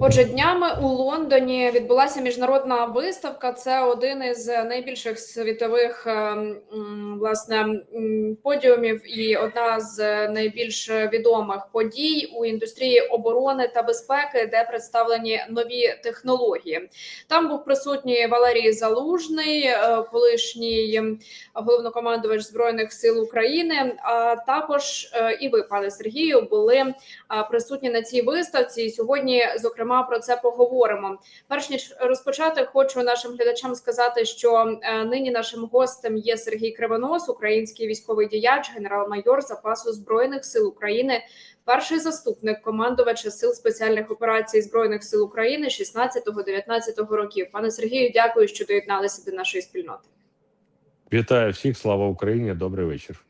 Отже, днями у Лондоні відбулася міжнародна виставка. Це один із найбільших світових е, власне подіумів і одна з найбільш відомих подій у індустрії оборони та безпеки, де представлені нові технології. Там був присутній Валерій Залужний, е, колишній головнокомандувач збройних сил України. А також е, і ви, пане Сергію, були е, присутні на цій виставці. Сьогодні, зокрема, про це поговоримо. Перш ніж розпочати, хочу нашим глядачам сказати, що е, нині нашим гостем є Сергій Кривонос, український військовий діяч, генерал-майор запасу збройних сил України, перший заступник командувача сил спеціальних операцій збройних сил України 16-19 років. Пане Сергію, дякую, що доєдналися до нашої спільноти. Вітаю всіх, слава Україні! Добрий вечір.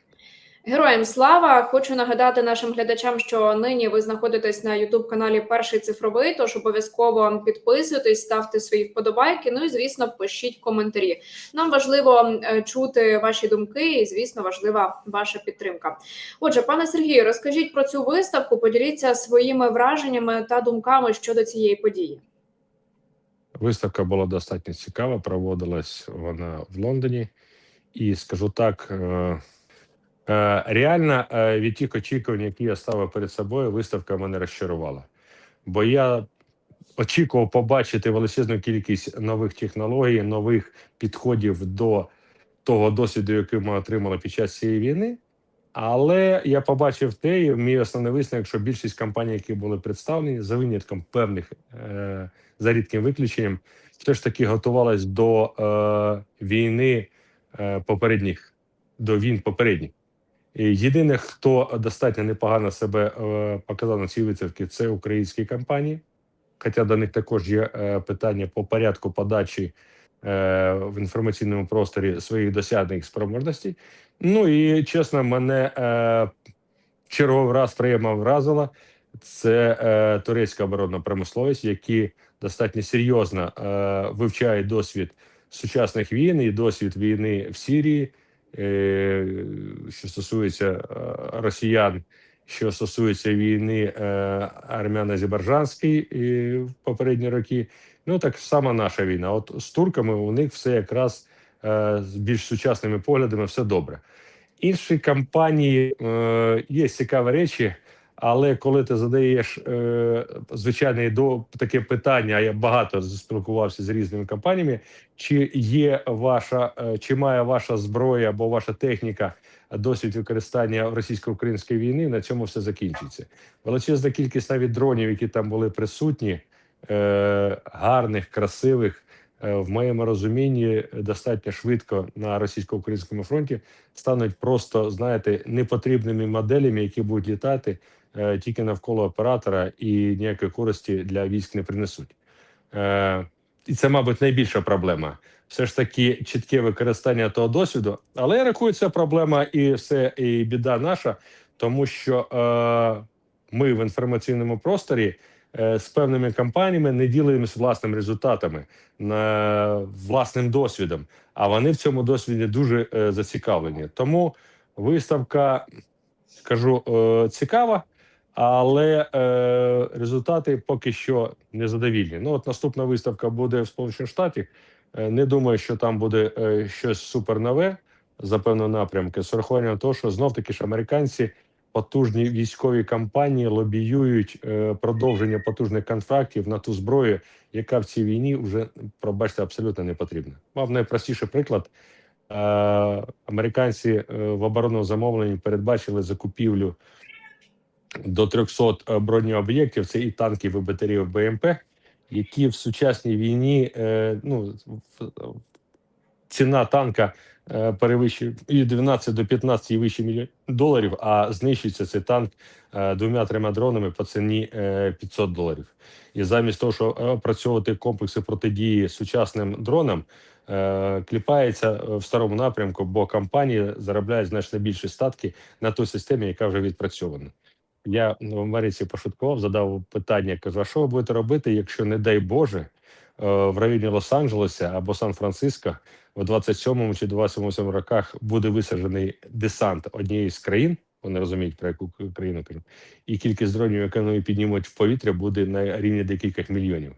Героям слава! Хочу нагадати нашим глядачам, що нині ви знаходитесь на youtube каналі Перший цифровий. Тож обов'язково підписуйтесь, ставте свої вподобайки. Ну і звісно, пишіть коментарі. Нам важливо е, чути ваші думки, і звісно, важлива ваша підтримка. Отже, пане Сергію, розкажіть про цю виставку, поділіться своїми враженнями та думками щодо цієї події. Виставка була достатньо цікава. Проводилась вона в Лондоні, і скажу так. Е, Реально е, від тих очікувань, які я ставив перед собою, виставка мене розчарувала. Бо я очікував побачити величезну кількість нових технологій, нових підходів до того досвіду, який ми отримали під час цієї війни. Але я побачив те, і мій основний висновок, що більшість компаній, які були представлені, за винятком певних е, за рідким виключенням, все ж таки готувалась до війни попередніх, до війн попередніх. Єдине, хто достатньо непогано себе е, показав на цій виставці, це українські компанії. Хоча до них також є е, питання по порядку подачі е, в інформаційному просторі своїх досягнених спроможностей. Ну і чесно, мене черговий раз приємно вразило. Це турецька оборонна промисловість, які достатньо серйозно вивчають досвід сучасних війн і досвід війни в Сирії, що стосується е, росіян, що стосується війни е, армяно-азербайджанської е, в попередні роки. Ну так само наша війна. От з турками у них все якраз е, з більш сучасними поглядами, все добре. Інші компанії е, є цікаві речі. Але коли ти задаєш е, звичайне до таке питання, я багато спілкувався з різними компаніями, чи є ваша, е, чи має ваша зброя або ваша техніка досвід використання російсько-української війни, на цьому все закінчиться. Величезна кількість навіть дронів, які там були присутні, е, гарних, красивих. е, В моєму розумінні достатньо швидко на російсько-українському фронті стануть просто знаєте непотрібними моделями, які будуть літати тільки навколо оператора і ніякої користі для військ не принесуть. Е, і це, мабуть, найбільша проблема. Все ж таки чітке використання того досвіду, але я рахую, це проблема і все і біда наша, тому що е, ми в інформаційному просторі е, з певними компаніями не ділимося власними результатами, на власним досвідом. А вони в цьому досвіді дуже е, зацікавлені. Тому виставка, скажу, е, цікава, але е, результати поки що незадовільні. Ну, от наступна виставка буде в Сполучених Штатах. Е, не думаю, що там буде е, щось супер нове за певного напрямки. З урахуванням того, що знов таки ж американці потужні військові кампанії лобіюють е, продовження потужних контрактів на ту зброю, яка в цій війні вже пробачте абсолютно не потрібна. Мав найпростіший приклад. Е, американці е, в оборонному замовленні передбачили закупівлю до 300 бронеоб'єктів. Це і танки, і батареї БМП, які в сучасній війні е, ну ціна танка е, перевищує і 12 до 15 і вище мільйонів доларів, а знищується цей танк е, двома-трьома дронами по ціні е, 500 доларів. І замість того, що е, опрацьовувати комплекси протидії сучасним дронам, е, кліпається е, в старому напрямку, бо компанії заробляють значно більші статки на той системі, яка вже відпрацьована. Я в Америці пошуткував, задав питання, кажу: а що ви будете робити, якщо, не дай Боже, е, в районі Лос-Анджелеса або Сан-Франциско в 27-му чи 28-му роках буде висаджений десант однієї з країн, Вони розуміють, про яку країну кажу. І кількість дронів, яку вони піднімуть в повітря, буде на рівні декількох мільйонів.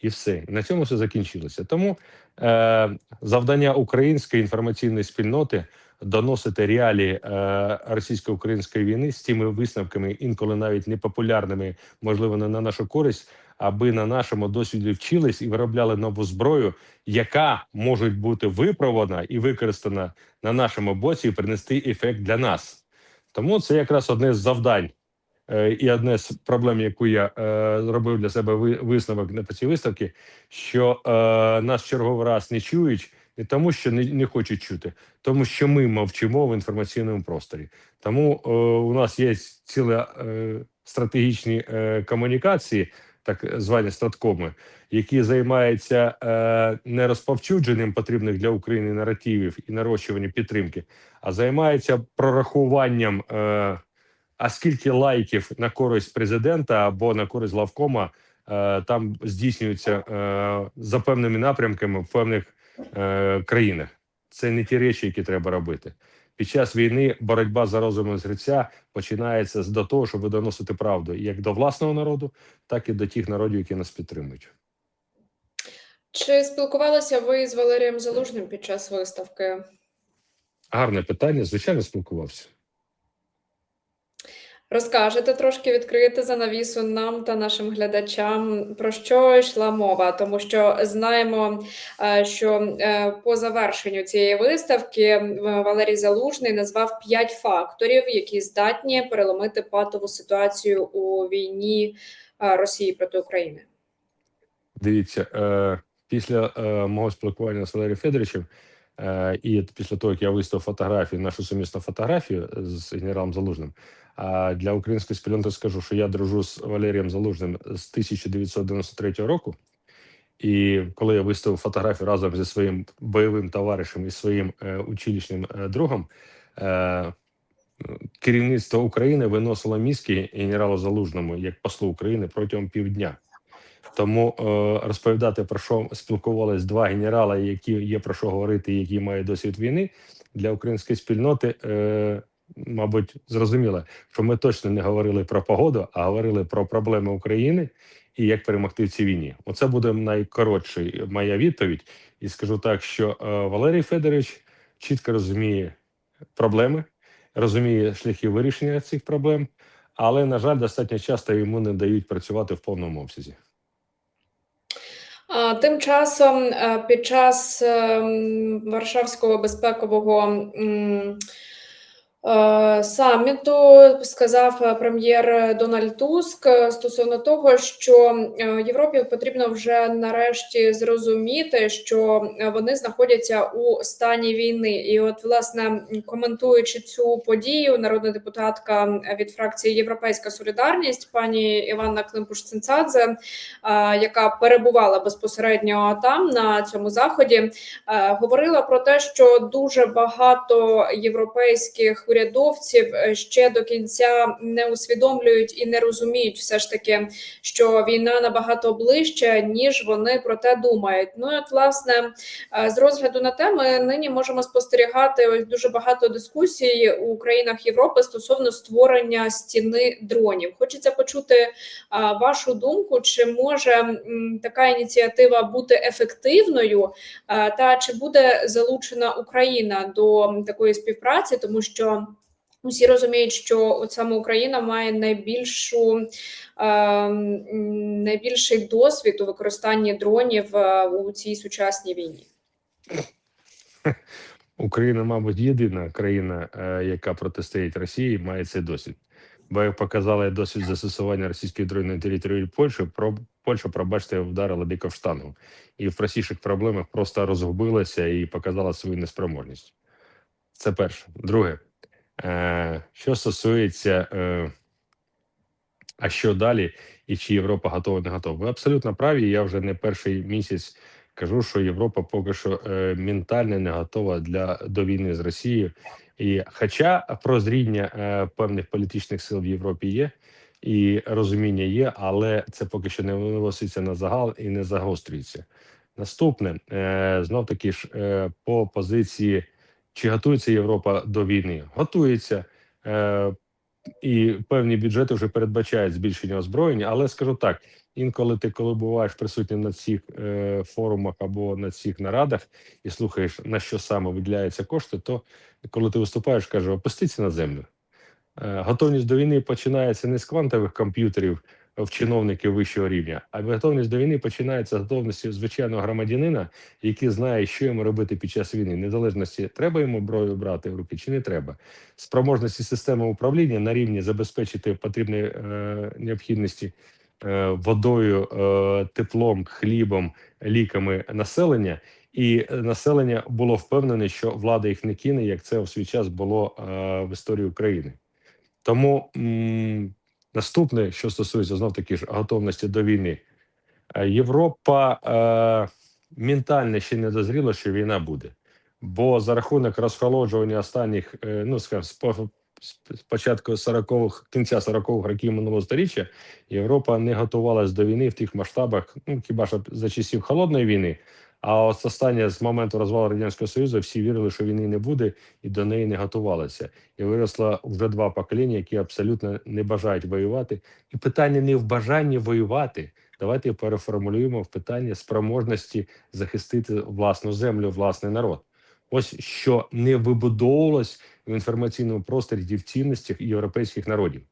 І все. На цьому все закінчилося. Тому е, завдання української інформаційної спільноти доносити реалії е, російсько-української війни з тими висновками, інколи навіть непопулярними, можливо, не на нашу користь, аби на нашому досвіді вчились і виробляли нову зброю, яка може бути випробована і використана на нашому боці і принести ефект для нас. Тому це якраз одне з завдань е, і одне з проблем, яку я е, зробив для себе висновок на цій виставці, що е, нас черговий раз не чують. Не тому, що не, не хочуть чути, тому що ми мовчимо в інформаційному просторі. Тому е, у нас є ціле е, стратегічні е, комунікації, так звані статкоми, які займаються е, не розповчудженням потрібних для України наративів і нарощуванням підтримки, а займаються прорахуванням, е, а скільки лайків на користь президента або на користь главкома е, там здійснюються е, за певними напрямками в певних е, країнах. Це не ті речі, які треба робити. Під час війни боротьба за розумом зриця починається до того, щоб доносити правду як до власного народу, так і до тих народів, які нас підтримують. Чи спілкувалися ви з Валерієм Залужним під час виставки? Гарне питання. Звичайно, спілкувався. Розкажете трошки відкрити за навісу нам та нашим глядачам про що йшла мова, тому що знаємо, е, що е, по завершенню цієї виставки е, Валерій Залужний назвав п'ять факторів, які здатні переломити патову ситуацію у війні Росії проти України. Дивіться, після мого спілкування з Валерієм Федоровичем, і після того, як я виставив фотографію, нашу сумісну фотографію з генералом Залужним, для української спільноти скажу, що я дружу з Валерієм Залужним з 1993 року. І коли я виставив фотографію разом зі своїм бойовим товаришем і своїм е, училищним е, другом, е, керівництво України виносило мізки генералу Залужному як послу України протягом півдня. Тому розповідати про що спілкувались два генерала, які є про що говорити, які мають досвід війни для української спільноти. Мабуть, зрозуміло, що ми точно не говорили про погоду, а говорили про проблеми України і як перемогти в цій війні. Оце буде найкоротша моя відповідь. І скажу так, що е, Валерій Федорович чітко розуміє проблеми, розуміє шляхи вирішення цих проблем, але на жаль, достатньо часто йому не дають працювати в повному обсязі. Тим часом е, під час ем, Варшавського безпекового саміту сказав е, прем'єр Дональд Туск е, стосовно того, що е, Європі потрібно вже нарешті зрозуміти, що е, вони знаходяться у стані війни. І, от, власне, коментуючи цю подію, народна депутатка від фракції Європейська Солідарність, пані Іванна Климпуш-Цинцадзе, е, яка перебувала безпосередньо там на цьому заході, е, говорила про те, що дуже багато європейських урядовців е, ще до кінця не усвідомлюють і не розуміють, все ж таки, що війна набагато ближче, ніж вони про те думають. Ну і от власне е, з розгляду на теми нині можемо спостерігати ось дуже багато дискусій у країнах Європи стосовно створення стіни дронів. Хочеться почути вашу думку, чи може така ініціатива бути ефективною, та чи буде залучена Україна до такої співпраці, тому що усі розуміють, що от саме Україна має найбільшу е, найбільший досвід у використанні дронів е, у цій сучасній війні. Україна, мабуть, єдина країна, е, яка протистоїть Росії, має цей досвід. Бо як показала досвід застосування російських дронів на території Польщі, про Польща, пробачте, вдарила дико в штангу і в простіших проблемах просто розгубилася і показала свою неспроможність. Це перше. Друге, е, що стосується, е, а що далі, і чи Європа готова не готова? Ви абсолютно праві. Я вже не перший місяць кажу, що Європа поки що е, ментально не готова для до війни з Росією. І хоча прозріння е, певних політичних сил в Європі є, і розуміння є, але це поки що не виноситься на загал і не загострюється. Наступне знов таки ж по позиції, чи готується Європа до війни? Готується. Е, і певні бюджети вже передбачають збільшення озброєння. Але скажу так: інколи ти, коли буваєш присутнім на цих е, форумах або на цих нарадах і слухаєш на що саме виділяються кошти, то коли ти виступаєш, каже, опустіться на землю. Е, готовність до війни починається не з квантових комп'ютерів в чиновників вищого рівня, а готовність до війни починається з готовності звичайного громадянина, який знає, що йому робити під час війни, незалежності треба йому зброю брати в руки чи не треба. Спроможності системи управління на рівні забезпечити потрібні е, необхідності е, водою, е, теплом, хлібом, ліками населення. І населення було впевнене, що влада їх не кине, як це в свій час було е, в історії України. Тому наступне, що стосується знов таки ж готовності до війни, Е, Європа е, ментально ще не дозріла, що війна буде. Бо за рахунок розхолоджування останніх, е, ну скажімо, з по- з початку 40-х, кінця 40-х років минулого століття, Європа не готувалась до війни в тих масштабах, ну хіба що за часів холодної війни. А от останнє з моменту розвалу радянського союзу всі вірили, що війни не буде, і до неї не готувалися. І виросло вже два покоління, які абсолютно не бажають воювати. І питання не в бажанні воювати. Давайте переформулюємо в питання спроможності захистити власну землю, власний народ. Ось що не вибудовувалось в інформаційному просторі в цінностях європейських народів.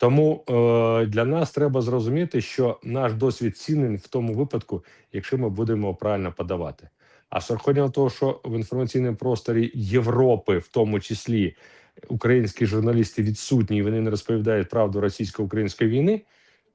Тому е, для нас треба зрозуміти, що наш досвід цінний в тому випадку, якщо ми будемо правильно подавати. А з урахуванням того, що в інформаційному просторі Європи, в тому числі українські журналісти відсутні, і вони не розповідають правду російсько-української війни,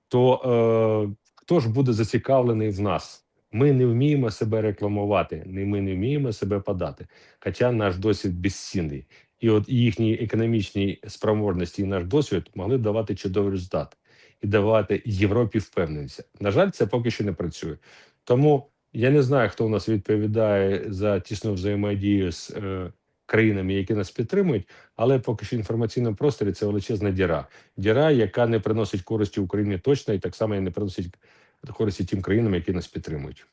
то е, хто ж буде зацікавлений в нас? Ми не вміємо себе рекламувати, ми не вміємо себе подати. Хоча наш досвід безцінний, і от їхні економічні спроможності і наш досвід могли давати чудовий результат і давати Європі впевненість. На жаль, це поки що не працює. Тому я не знаю, хто у нас відповідає за тісну взаємодію з е, країнами, які нас підтримують, але поки що інформаційному просторі це величезна діра. Діра, яка не приносить користі Україні точно, і так само і не приносить користі тим країнам, які нас підтримують.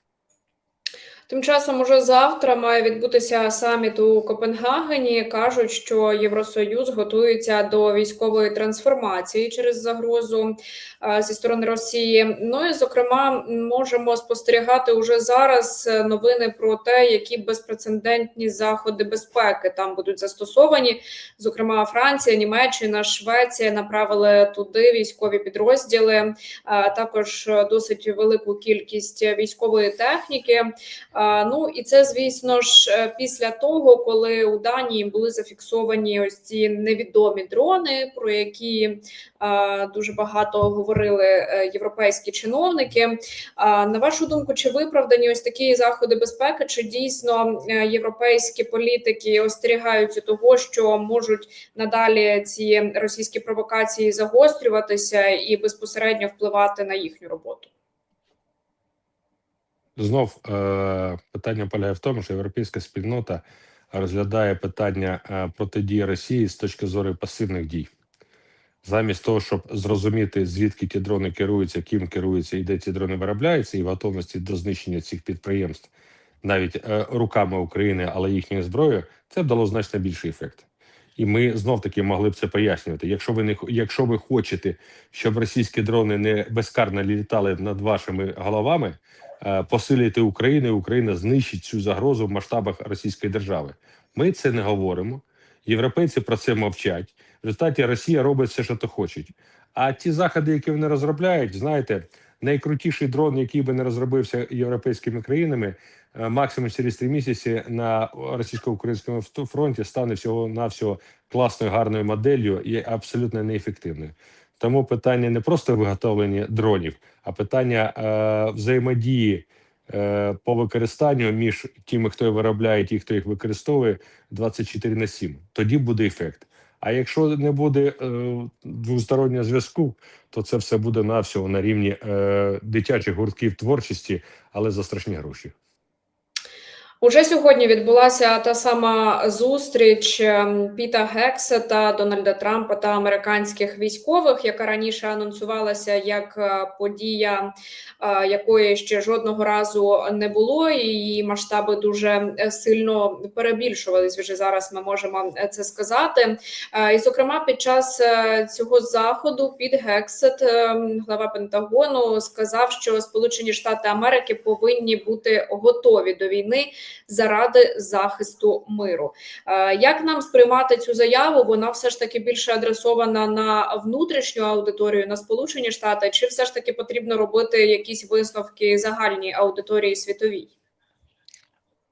Тим часом, уже завтра має відбутися саміт у Копенгагені. кажуть, що Євросоюз готується до військової трансформації через загрозу е, зі сторони Росії. Ну і зокрема, можемо спостерігати уже зараз е, новини про те, які безпрецедентні заходи безпеки там будуть застосовані. Зокрема, Франція, Німеччина, Швеція направили туди військові підрозділи, е, також досить велику кількість військової техніки. Ну і це, звісно ж, е, після того, коли у Данії були зафіксовані ось ці невідомі дрони, про які дуже багато говорили е, європейські чиновники. На вашу думку, чи виправдані ось такі заходи безпеки? Чи дійсно е, європейські політики остерігаються того, що можуть надалі ці російські провокації загострюватися і безпосередньо впливати на їхню роботу? Знов е, питання полягає в тому, що європейська спільнота розглядає питання е, протидії Росії з точки зору пасивних дій. Замість того, щоб зрозуміти, звідки ті дрони керуються, ким керуються і де ці дрони виробляються, і готовності до знищення цих підприємств навіть е, руками України, але їхньою зброєю, це б дало значно більший ефект. І ми знов таки могли б це пояснювати. Якщо ви не якщо ви хочете, щоб російські дрони не безкарно літали над вашими головами, е, посилюйте Україну, і Україна знищить цю загрозу в масштабах Російської держави. Ми це не говоримо. Європейці про це мовчать. В результаті Росія робить все, що то хочуть. А ті заходи, які вони розробляють, знаєте, найкрутіший дрон, який би не розробився європейськими країнами, е, максимум через три місяці на російсько-українському фронті стане всього навсього класною гарною моделлю і абсолютно неефективною. Тому питання не просто виготовлення дронів, а питання е, взаємодії е, по використанню між тими, хто їх виробляє, і хто їх використовує, 24 на 7. Тоді буде ефект. А якщо не буде е, двостороннього зв'язку, то це все буде на всього на рівні е, дитячих гуртків творчості, але за страшні гроші. Уже сьогодні відбулася та сама зустріч ем, Піта Гексета, Дональда Трампа та американських військових, яка раніше анонсувалася як е, подія, е, якої ще жодного разу не було, і її масштаби дуже сильно перебільшувались. Вже зараз ми можемо е, це сказати. І, зокрема, під час цього заходу Піт Гексет, глава Пентагону, сказав, що Сполучені Штати Америки повинні бути готові до війни заради захисту миру. Е, Як нам сприймати цю заяву? Вона все ж таки більше адресована на внутрішню аудиторію, на Сполучені Штати, чи все ж таки потрібно робити якісь висновки загальній аудиторії світовій?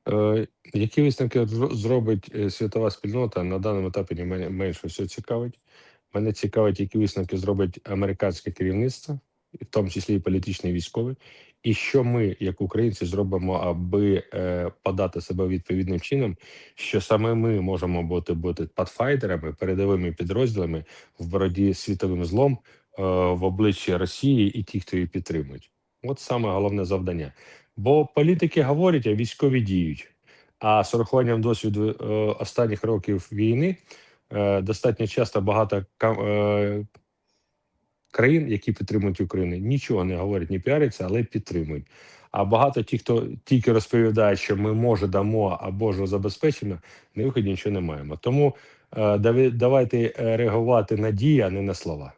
Е, Які висновки зробить е, світова спільнота на даному етапі не мене менше всього цікавить. Мене цікавить, які висновки зробить американське керівництво, в тому числі і політичне і військове, і що ми, як українці, зробимо, аби е, подати себе відповідним чином, що саме ми можемо бути бути патфайтерами, передовими підрозділами в боротьбі з світовим злом е, в обличчі Росії і ті, хто її підтримують. От саме головне завдання. Бо політики говорять, а військові діють. А з урахуванням досвіду е, останніх років війни е, достатньо часто багато е, країн, які підтримують Україну, нічого не говорять, не піаряться, але підтримують. А багато ті, хто тільки розповідає, що ми може дамо або ж забезпечимо, на виході нічого не маємо. Тому е, давайте е, реагувати на дії, а не на слова.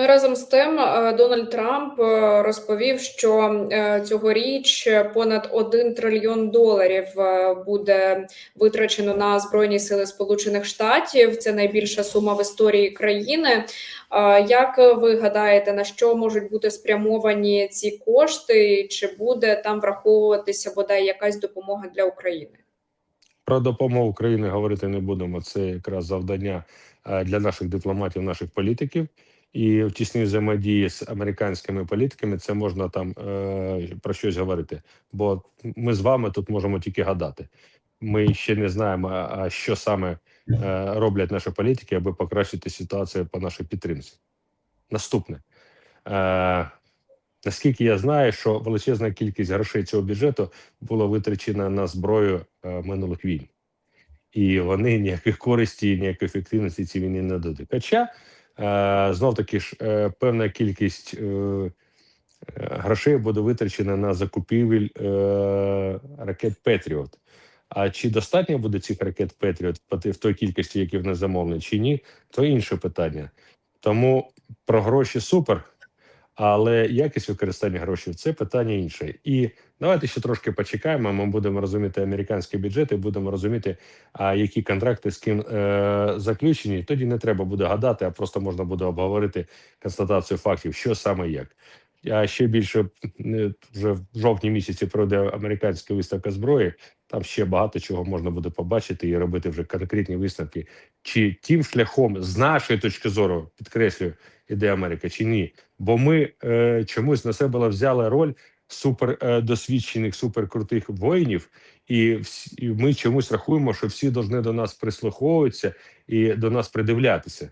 Ну разом з тим, е, Дональд Трамп е, розповів, що е, цьогоріч понад 1 трильйон доларів буде витрачено на збройні сили Сполучених Штатів. Це найбільша сума в історії країни. Як ви гадаєте, на що можуть бути спрямовані ці кошти? Чи буде там враховуватися бодай якась допомога для України? Про допомогу Україні говорити не будемо. Це якраз завдання для наших дипломатів, наших політиків. І в тісній взаємодії з американськими політиками це можна там е, про щось говорити. Бо ми з вами тут можемо тільки гадати. Ми ще не знаємо, а що саме е, роблять наші політики, аби покращити ситуацію по нашій підтримці. Наступне. Е, Наскільки я знаю, що величезна кількість грошей цього бюджету було витрачено на зброю е, минулих війн, і вони ніяких користі, ніякої ефективності цій війні не дадуть. Хоча знов таки ж е, певна кількість е, е, грошей буде витрачена на закупівель е, ракет Петріот. А чи достатньо буде цих ракет Петріот в той кількості, які в нас замовлені, чи ні, то інше питання. Тому про гроші супер. Але якість використання грошей це питання інше. І давайте ще трошки почекаємо. Ми будемо розуміти американський бюджет і будемо розуміти, а які контракти з ким е, заключені. Тоді не треба буде гадати, а просто можна буде обговорити констатацію фактів, що саме як. А ще більше е, вже в жовтні місяці пройде американська виставка зброї. Там ще багато чого можна буде побачити і робити вже конкретні висновки, чи тим шляхом з нашої точки зору підкреслюю, іде Америка, чи ні. Бо ми е, чомусь на себе взяли роль супер е, суперкрутих воїнів, і, всі, ми чомусь рахуємо, що всі повинні до нас прислуховуватися і до нас придивлятися.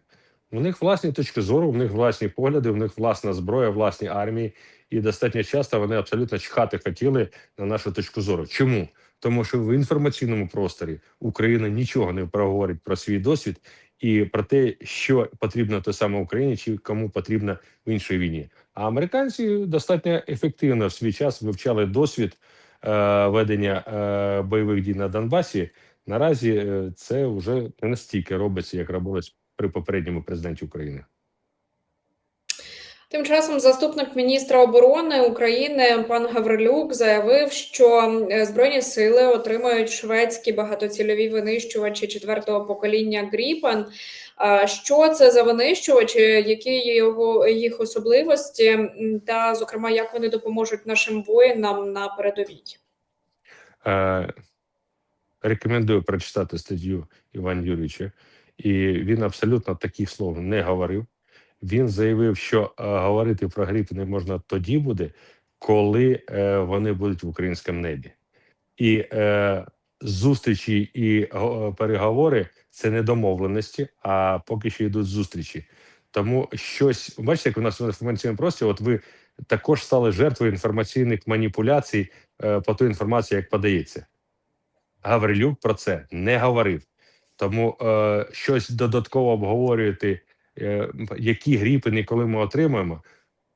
У них власні точки зору, у них власні погляди, у них власна зброя, власні армії, і достатньо часто вони абсолютно чхати хотіли на нашу точку зору. Чому? Тому що в інформаційному просторі Україна нічого не проговорить про свій досвід і про те, що потрібно те саме Україні, чи кому потрібно в іншій війні. А американці достатньо ефективно в свій час вивчали досвід е, ведення е, бойових дій на Донбасі. Наразі е, це вже не настільки робиться, як робилось при попередньому президенті України. Тим часом заступник міністра оборони України пан Гаврилюк заявив, що е, збройні сили отримають шведські багатоцільові винищувачі четвертого покоління Гріпен. Що це за винищувачі, які є його їх особливості, та зокрема як вони допоможуть нашим воїнам на передовій? Е, рекомендую прочитати статтю Івана Юрійовича, і він абсолютно таких слов не говорив. Він заявив, що е, говорити про Гріпіни можна тоді буде, коли е, вони будуть в українському небі. І е, зустрічі і переговори це не домовленості, а поки що йдуть зустрічі. Тому щось, бачите, як у нас в інформаційному просторі, от ви також стали жертвою інформаційних маніпуляцій е, по тій інформації, як подається. Гаврилюк про це не говорив. Тому е, щось додатково обговорювати, які гріпини, коли ми отримаємо,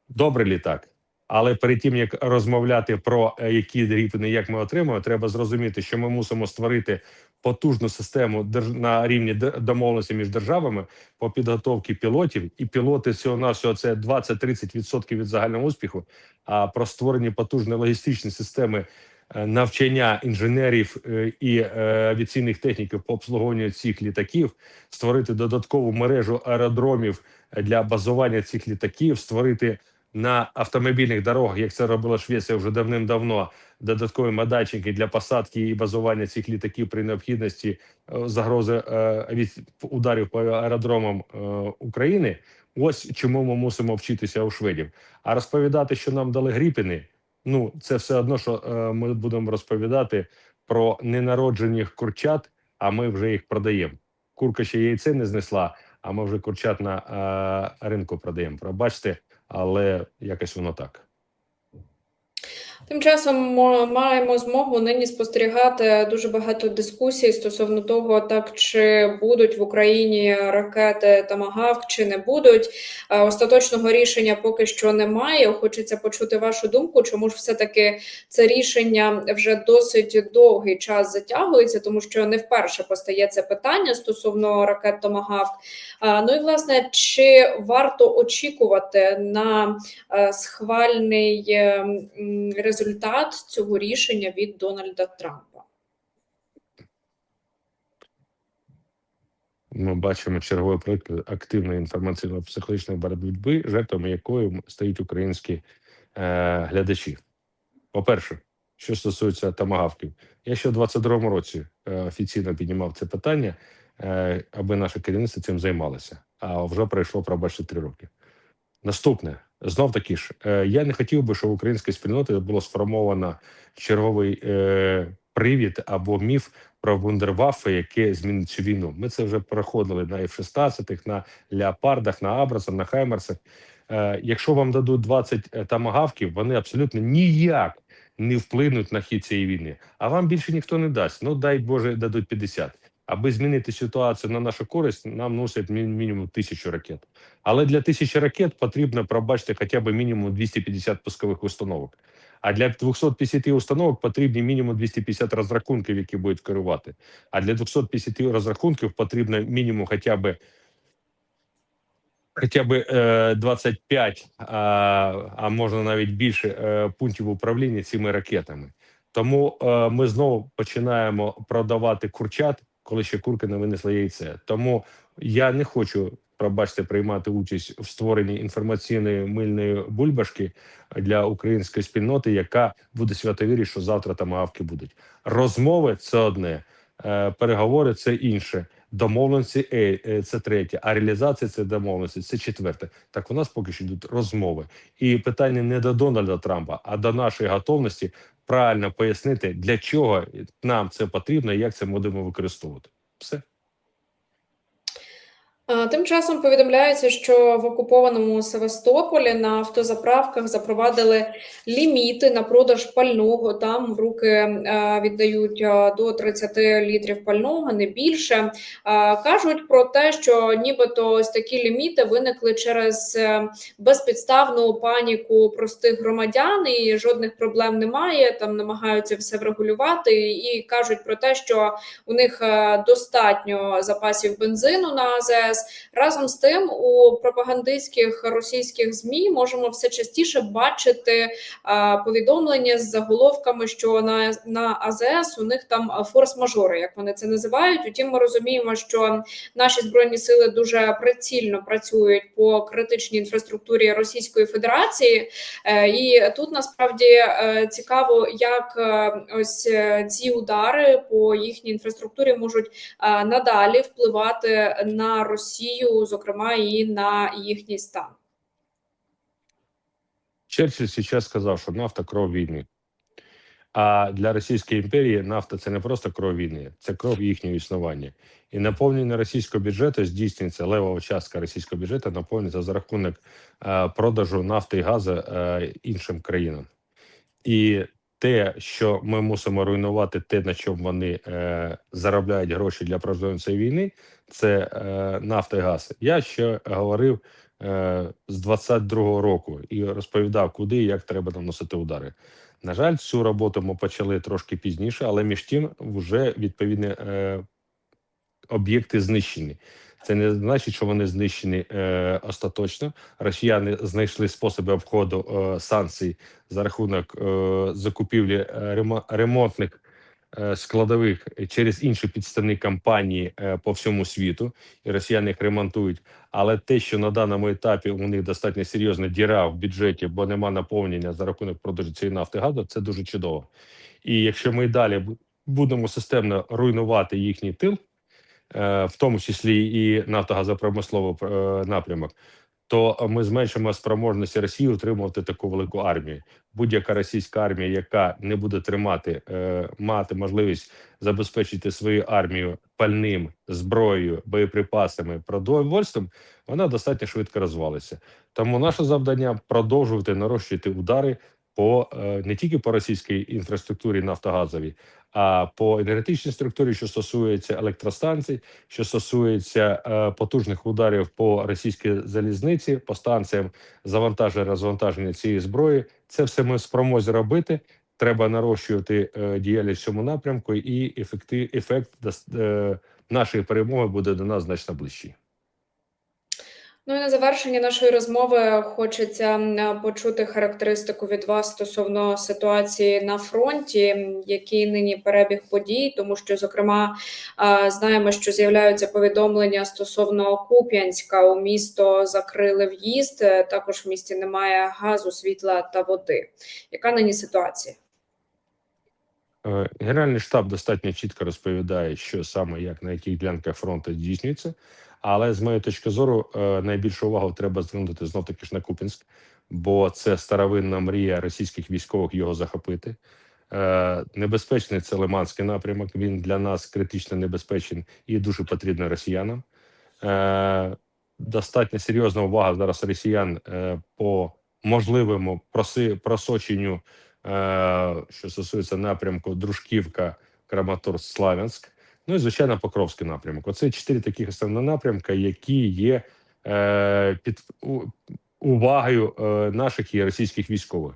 добре лі так. Але перед тим як розмовляти про е, які гріпини, як ми отримуємо, треба зрозуміти, що ми мусимо створити потужну систему на рівні домовленості між державами по підготовці пілотів, і пілоти всього навсього це 20-30% від загального успіху. А про створення потужної логістичної системи е, навчання інженерів е, і е, авіаційних техніків по обслуговуванню цих літаків, створити додаткову мережу аеродромів е, для базування цих літаків, створити на автомобільних дорогах, як це робила Швеція вже давним-давно, додаткові майданчики для посадки і базування цих літаків при необхідності е, загрози е, авіа- ударів по аеродромам е, України. Ось чому ми мусимо вчитися у шведів. А розповідати, що нам дали гріпіни, ну це все одно, що е, ми будемо розповідати про ненароджених курчат, а ми вже їх продаємо. Курка ще яйце не знесла, а ми вже курчат на е, ринку продаємо. Пробачте, але якось воно так. Тим часом маємо змогу нині спостерігати дуже багато дискусій стосовно того, так чи будуть в Україні ракети Тамагавк, чи не будуть. Остаточного рішення поки що немає. Хочеться почути вашу думку, чому ж все-таки це рішення вже досить довгий час затягується, тому що не вперше постає це питання стосовно ракет Томагавк. Ну і власне, чи варто очікувати на е, схвальний е, м, результат цього рішення від Дональда Трампа. Ми бачимо черговий приклад активної інформаційно-психологічної боротьби, жертвами якої стають українські е, глядачі. По-перше, що стосується тамагавків, я ще в 22-му році е, офіційно піднімав це питання, е, аби наше керівництво цим займалося. А вже пройшло пробачте три роки. Наступне знов таки ж, е, я не хотів би, щоб в українській спільноті було сформовано черговий е, привід або міф про вундерваффе, яке змінить цю війну. Ми це вже проходили на F-16, на Леопардах, на Абрасах, на Хаймерсах. Е, якщо вам дадуть 20 тамагавків, вони абсолютно ніяк не вплинуть на хід цієї війни. А вам більше ніхто не дасть. Ну дай Боже, дадуть 50. Аби змінити ситуацію на нашу користь, нам носять мінімум тисячу ракет. Але для тисячі ракет потрібно пробачте хоча б мінімум 250 пускових установок. А для 250 установок потрібні мінімум 250 розрахунків, які будуть керувати. А для 250 розрахунків потрібно мінімум хоча б хоча б е, 25, а, а можна навіть більше е, пунктів управління цими ракетами. Тому е, ми знову починаємо продавати курчат, коли ще курка не винесла яйце. Тому я не хочу, пробачте, приймати участь в створенні інформаційної мильної бульбашки для української спільноти, яка буде святовірі, що завтра тамагавки будуть. Розмови це одне, е, переговори це інше. Домовленості е, е, це третє, а реалізація це домовленості це четверте. Так у нас поки що йдуть розмови, і питання не до Дональда Трампа, а до нашої готовності правильно пояснити, для чого нам це потрібно і як це будемо використовувати. Все. Тим часом повідомляється, що в окупованому Севастополі на автозаправках запровадили ліміти на продаж пального. Там в руки е, віддають е, до 30 літрів пального, не більше. Е, Кажуть про те, що нібито ось такі ліміти виникли через безпідставну паніку простих громадян, і жодних проблем немає. Там намагаються все врегулювати і кажуть про те, що у них достатньо запасів бензину на АЗС. Разом з тим, у пропагандистських російських змі можемо все частіше бачити е, повідомлення з заголовками, що на, на АЗС у них там е, форс-мажори, як вони це називають. Утім, ми розуміємо, що наші збройні сили дуже прицільно працюють по критичній інфраструктурі Російської Федерації, Е, і тут насправді цікаво, як ось ці удари по їхній інфраструктурі можуть надалі впливати на Росію, зокрема і на їхній стан. Черчилль сейчас сказав, що нафта кров війни. А для Російської імперії нафта це не просто кров війни, це кров їхнього існування. І наповнення російського бюджету здійснюється левова частка російського бюджету наповнюється за рахунок продажу нафти і газу іншим країнам. І те, що ми мусимо руйнувати, те, на чому вони е, заробляють гроші для проведення цієї війни, це е, нафта і газ. Я ще говорив е, з 22-го року і розповідав, куди і як треба наносити удари. На жаль, цю роботу ми почали трошки пізніше, але між тим вже відповідні е, об'єкти знищені. Це не значить, що вони знищені е, остаточно. Росіяни знайшли способи обходу е, санкцій за рахунок е, закупівлі е, ремонтних складових через інші підставні компанії е, по всьому світу, і росіяни їх ремонтують. Але те, що на даному етапі у них достатньо серйозна діра в бюджеті, бо нема наповнення за рахунок продажу цієї нафти газу, це дуже чудово. І якщо ми далі будемо системно руйнувати їхній тил, е, в тому числі і нафтогазопромисловий е, напрямок, то ми зменшимо спроможності Росії утримувати таку велику армію. Будь-яка російська армія, яка не буде тримати, е, мати можливість забезпечити свою армію пальним, зброєю, боєприпасами, продовольством, вона достатньо швидко розвалиться. Тому наше завдання продовжувати нарощувати удари по е, не тільки по російській інфраструктурі нафтогазовій, а по енергетичній структурі, що стосується електростанцій, що стосується е, потужних ударів по російській залізниці, по станціям завантаження розвантаження цієї зброї. Це все ми спромозі робити. Треба нарощувати е, діяльність в цьому напрямку, і ефекти, ефект е, нашої перемоги буде до нас значно ближчий. Ну і на завершення нашої розмови хочеться почути характеристику від вас стосовно ситуації на фронті, який нині перебіг подій, тому що, зокрема, знаємо, що з'являються повідомлення стосовно Куп'янська. У місто закрили в'їзд. Також в місті немає газу, світла та води. Яка нині ситуація? Е, Генеральний штаб достатньо чітко розповідає, що саме як на яких ділянках фронту здійснюється. Але з моєї точки зору, е, найбільшу увагу треба звернути знов таки ж на Купінськ, бо це старовинна мрія російських військових його захопити. Е, Небезпечний це Лиманський напрямок. Він для нас критично небезпечний і дуже потрібний росіянам. Е, Достатньо серйозна увага зараз росіян по можливому просоченню що стосується напрямку Дружківка, Краматорськ, Славянськ. Ну і звичайно, Покровський напрямок. Оце чотири таких основні напрямка, які є е, під увагою е, наших і російських військових.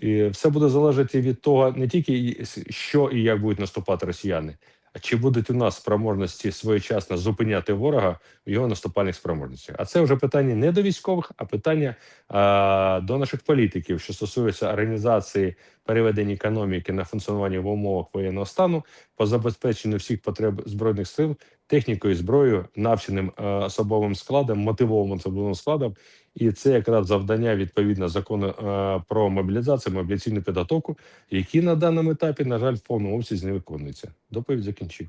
І все буде залежати від того, не тільки що і як будуть наступати росіяни, а чи будуть у нас спроможності своєчасно зупиняти ворога в його наступальних спроможностях. А це вже питання не до військових, а питання а, до наших політиків, що стосується організації переведення економіки на функціонування в умовах воєнного стану по забезпеченню всіх потреб збройних сил, технікою, зброєю, навченим е, особовим складом, мотивовим особовим складом. І це якраз завдання відповідно закону е, про мобілізацію, мобілізаційну підготовку, які на даному етапі, на жаль, в повному обсязі не виконуються. Доповідь закінчив.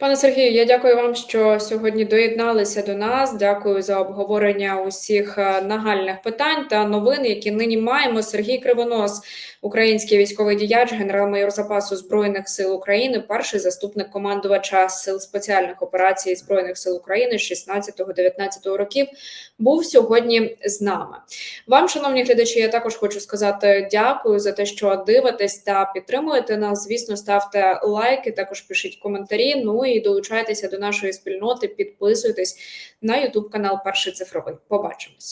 Пане Сергію, я дякую вам, що сьогодні доєдналися до нас. Дякую за обговорення усіх е, нагальних питань та новин, які нині маємо. Сергій Кривонос, український військовий діяч, генерал-майор запасу збройних сил України, перший заступник командувача сил спеціальних операцій збройних сил України 16-19 років, був сьогодні з нами. Вам, шановні глядачі, я також хочу сказати дякую за те, що дивитесь та підтримуєте нас. Звісно, ставте лайки, також пишіть коментарі. Ну і долучайтеся до нашої спільноти, підписуйтесь на YouTube канал Перший цифровий. Побачимось.